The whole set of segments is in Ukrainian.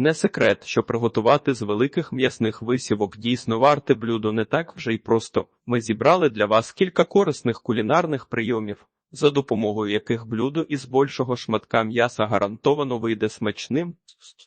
Не секрет, що приготувати з великих м'ясних висівок дійсно варте блюдо не так вже й просто. Ми зібрали для вас кілька корисних кулінарних прийомів, за допомогою яких блюдо із більшого шматка м'яса гарантовано вийде смачним,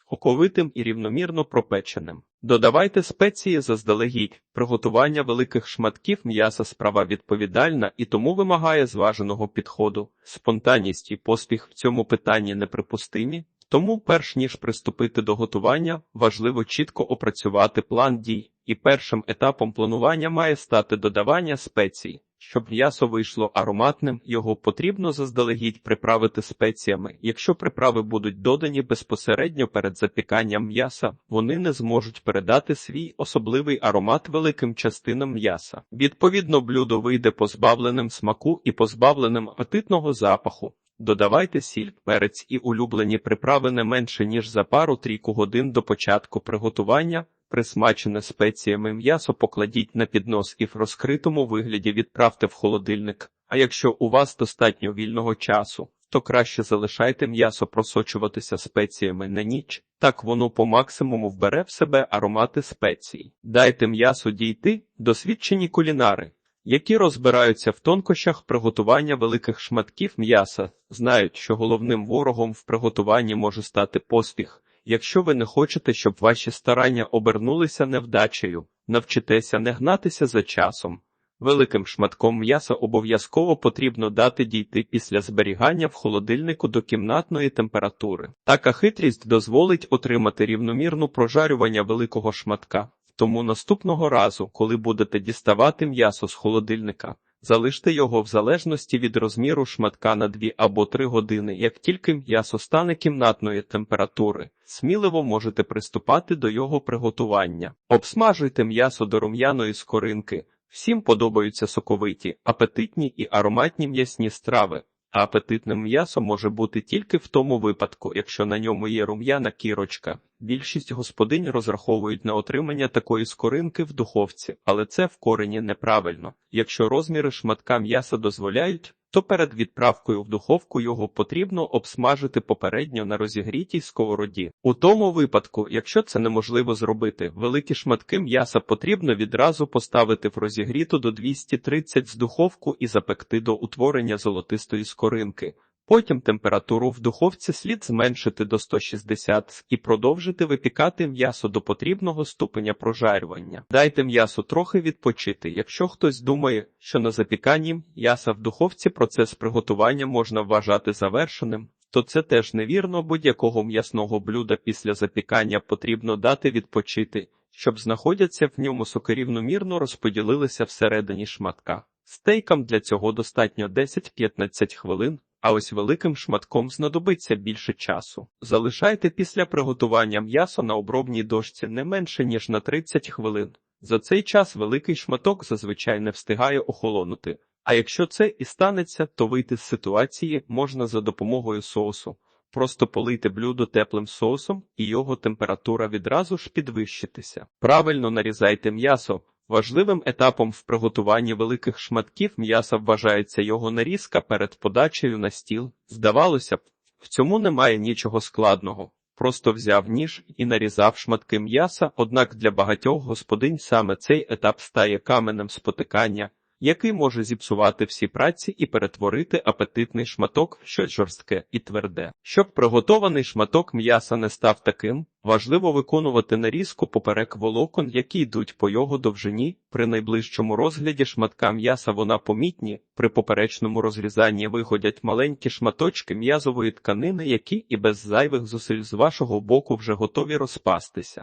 соковитим і рівномірно пропеченим. Додавайте спеції заздалегідь. Приготування великих шматків м'яса справа відповідальна і тому вимагає зваженого підходу. Спонтанність і поспіх в цьому питанні неприпустимі. Тому, перш ніж приступити до готування, важливо чітко опрацювати план дій, і першим етапом планування має стати додавання спецій. Щоб м'ясо вийшло ароматним, його потрібно заздалегідь приправити спеціями. Якщо приправи будуть додані безпосередньо перед запіканням м'яса, вони не зможуть передати свій особливий аромат великим частинам м'яса. Відповідно, блюдо вийде позбавленим смаку і позбавленим апетитного запаху. Додавайте сіль, перець і улюблені приправи не менше, ніж за пару-трійку годин до початку приготування. Присмачене спеціями м'ясо покладіть на піднос і в розкритому вигляді відправте в холодильник. А якщо у вас достатньо вільного часу, то краще залишайте м'ясо просочуватися спеціями на ніч, так воно по максимуму вбере в себе аромати спецій. Дайте м'ясу дійти, досвідчені кулінари які розбираються в тонкощах приготування великих шматків м'яса, знають, що головним ворогом в приготуванні може стати поспіх. Якщо ви не хочете, щоб ваші старання обернулися невдачею, навчитеся не гнатися за часом. Великим шматком м'яса обов'язково потрібно дати дійти після зберігання в холодильнику до кімнатної температури. Така хитрість дозволить отримати рівномірну прожарювання великого шматка. Тому наступного разу, коли будете діставати м'ясо з холодильника, залиште його в залежності від розміру шматка на 2 або 3 години. Як тільки м'ясо стане кімнатної температури, сміливо можете приступати до його приготування. Обсмажуйте м'ясо до рум'яної скоринки. Всім подобаються соковиті, апетитні і ароматні м'ясні страви. А апетитним м'ясо може бути тільки в тому випадку, якщо на ньому є рум'яна кірочка. Більшість господинь розраховують на отримання такої скоринки в духовці, але це в корені неправильно. Якщо розміри шматка м'яса дозволяють, то перед відправкою в духовку його потрібно обсмажити попередньо на розігрітій сковороді. У тому випадку, якщо це неможливо зробити, великі шматки м'яса потрібно відразу поставити в розігріту до 230 з духовку і запекти до утворення золотистої скоринки. Потім температуру в духовці слід зменшити до 160 і продовжити випікати м'ясо до потрібного ступеня прожарювання. Дайте м'ясу трохи відпочити. Якщо хтось думає, що на запіканні м'яса в духовці процес приготування можна вважати завершеним, то це теж невірно будь-якого м'ясного блюда після запікання потрібно дати відпочити, щоб знаходяться в ньому соки рівномірно розподілилися всередині шматка. Стейкам для цього достатньо 10-15 хвилин. А ось великим шматком знадобиться більше часу. Залишайте після приготування м'ясо на обробній дошці не менше ніж на 30 хвилин. За цей час великий шматок зазвичай не встигає охолонути. А якщо це і станеться, то вийти з ситуації можна за допомогою соусу. Просто полийте блюдо теплим соусом, і його температура відразу ж підвищитися. Правильно нарізайте м'ясо. Важливим етапом в приготуванні великих шматків м'яса вважається його нарізка перед подачею на стіл. Здавалося б, в цьому немає нічого складного. Просто взяв ніж і нарізав шматки м'яса, однак для багатьох господинь саме цей етап стає каменем спотикання, який може зіпсувати всі праці і перетворити апетитний шматок в щось жорстке і тверде. Щоб приготований шматок м'яса не став таким, важливо виконувати нарізку поперек волокон, які йдуть по його довжині. При найближчому розгляді шматка м'яса вона помітні, при поперечному розрізанні виходять маленькі шматочки м'язової тканини, які і без зайвих зусиль з вашого боку вже готові розпастися.